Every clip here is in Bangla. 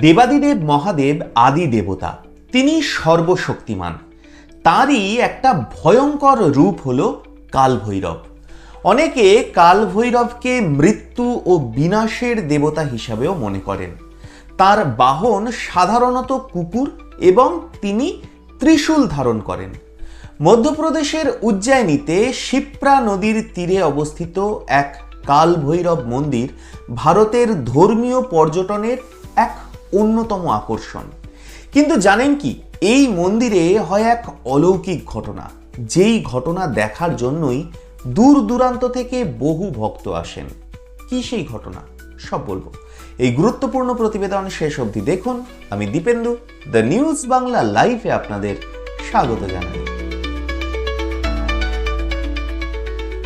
দেবাদিদেব মহাদেব আদি দেবতা। তিনি সর্বশক্তিমান। তারই একটা ভয়ঙ্কর রূপ হল কালভৈরব। অনেকে কালভৈরবকে মৃত্যু ও বিনাশের দেবতা হিসাবেও মনে করেন। তার বাহন সাধারণত কুকুর এবং তিনি ত্রিশূল ধারণ করেন। মধ্যপ্রদেশের উজ্জয়িনীতে শিপ্রা নদীর তীরে অবস্থিত এক কালভৈরব মন্দির ভারতের ধর্মীয় পর্যটনের এক অন্যতম আকর্ষণ। কিন্তু জানেন কি, এই মন্দিরে হয় এক অলৌকিক ঘটনা। যেই ঘটনা দেখার জন্যই দূর দূরান্ত থেকে বহু ভক্ত আসেন। কি সেই ঘটনা? সব বলব। এই গুরুত্বপূর্ণ প্রতিবেদন শেষ অবধি দেখুন। আমি দীপেন্দু, দ্য নিউজ বাংলা লাইভে আপনাদের স্বাগত জানাই।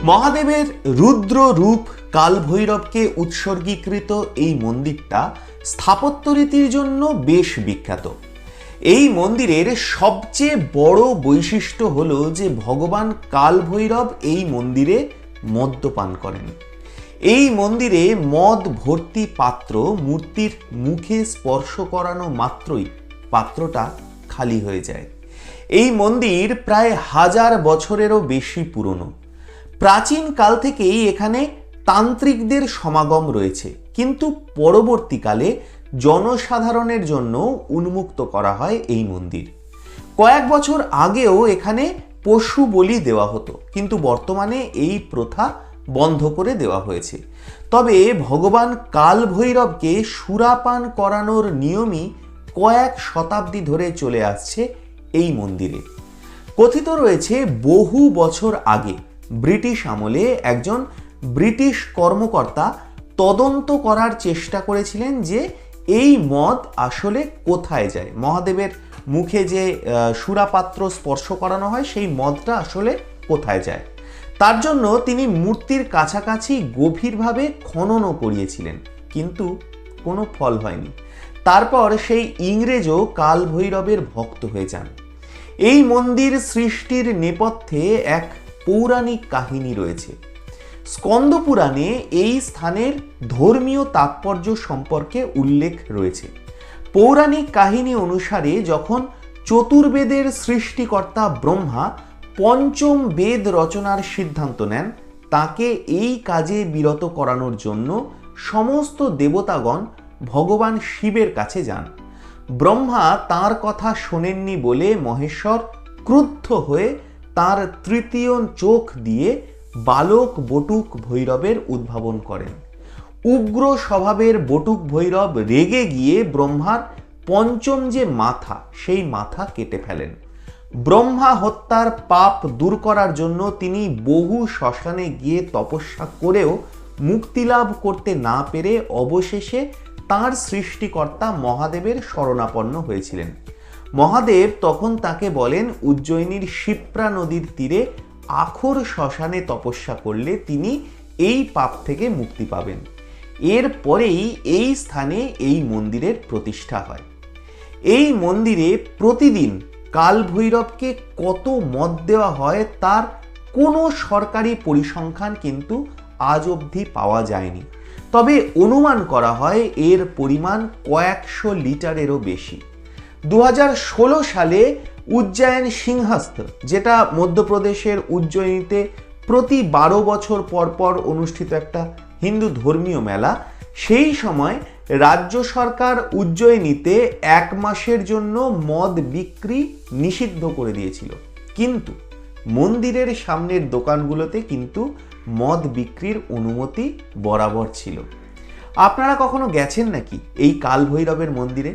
মহাদেবের রুদ্র রূপ কালভৈরবকে উৎসর্গীকৃত এই মন্দিরটা স্থাপত্য রীতির জন্য বেশ বিখ্যাত। এই মন্দিরের সবচেয়ে বড় বৈশিষ্ট্য হল যে ভগবান কালভৈরব এই মন্দিরে মদ্যপান করেন। এই মন্দিরে মদ ভর্তি পাত্র মূর্তির মুখে স্পর্শ করানো মাত্রই পাত্রটা খালি হয়ে যায়। এই মন্দির প্রায় হাজার বছরেরও বেশি পুরনো। প্রাচীন কাল থেকেই এখানে তান্ত্রিকদের সমাগম রয়েছে, কিন্তু পরবর্তীকালে জনসাধারণের জন্য উন্মুক্ত করা হয় এই মন্দির। কয়েক বছর আগেও এখানে পশু বলি দেওয়া হতো, কিন্তু বর্তমানে এই প্রথা বন্ধ করে দেওয়া হয়েছে। তবে ভগবান কাল ভৈরবকে সুরাপান করানোর নিয়মই কয়েক শতাব্দী ধরে চলে আসছে এই মন্দিরে। কথিত রয়েছে বহু বছর আগে ব্রিটিশ আমলে একজন ব্রিটিশ কর্মকর্তা তদন্ত করার চেষ্টা করেছিলেন যে এই মদ আসলে কোথায় যায়। মহাদেবের মুখে যে সুরাপাত্র স্পর্শ করানো হয়, সেই মদটা আসলে কোথায় যায়। তার জন্য তিনি মূর্তির কাছাকাছি গভীরভাবে খননও করিয়েছিলেন, কিন্তু কোনো ফল হয়নি। তারপর সেই ইংরেজও কালভৈরবের ভক্ত হয়ে যান। এই মন্দির সৃষ্টির নেপথ্যে এক পৌরাণিক কাহিনী রয়েছে। স্কন্দ পুরাণে এই স্থানের ধর্মীয় তাৎপর্য সম্পর্কে উল্লেখ রয়েছে। পৌরাণিক কাহিনী অনুসারে যখন চতুর্বেদের সৃষ্টিকর্তা ব্রহ্মা পঞ্চম বেদ রচনার সিদ্ধান্ত নেন, তাকে এই কাজে বিরত করানোর জন্য সমস্ত দেবতাগণ ভগবান শিবের কাছে যান। ব্রহ্মা তার কথা শোনেননি বলে মহেশ্বর ক্রুদ্ধ হয়ে তার তৃতীয় চোখ দিয়ে বালক বটুক ভৈরবের উদ্ভাবন করেন। উগ্র স্বভাবের বটুক ভৈরব রেগে গিয়ে ব্রহ্মার পঞ্চম যে মাথা, সেই মাথা কেটে ফেলেন। ব্রহ্মা হত্যার পাপ দূর করার জন্য তিনি বহু শ্মশানে গিয়ে তপস্যা করেও মুক্তিলাভ করতে না পেরে অবশেষে তার সৃষ্টিকর্তা মহাদেবের শরণাপন্ন হয়েছিলেন। মহাদেব তখন তাকে বলেন, উজ্জয়িনীর শিপ্রা নদীর তীরে আখর শ্মশানে তপস্যা করলে তিনি এই পাপ থেকে মুক্তি পাবেন। এরপরেই এই স্থানে এই মন্দিরের প্রতিষ্ঠা হয়। এই মন্দিরে প্রতিদিন কালভৈরবকে কত মদ দেওয়া হয় তার কোনো সরকারি পরিসংখ্যান কিন্তু আজ অবধি পাওয়া যায়নি। তবে অনুমান করা হয় এর পরিমাণ কয়েকশো লিটারেরও বেশি। দু হাজার ষোলো সালে উজ্জয়ন সিংহাস্ত, যেটা মধ্যপ্রদেশের উজ্জয়িনীতে প্রতি বারো বছর পর পর অনুষ্ঠিত একটা হিন্দু ধর্মীয় মেলা। সেই সময় রাজ্য সরকার উজ্জয়িনীতে এক মাসের জন্য মদ বিক্রি নিষিদ্ধ করে দিয়েছিল। কিন্তু মন্দিরের সামনের দোকানগুলোতে কিন্তু মদ বিক্রির অনুমতি বরাবর ছিল। আপনারা কখনো গেছেন নাকি এই কালভৈরবের মন্দিরে?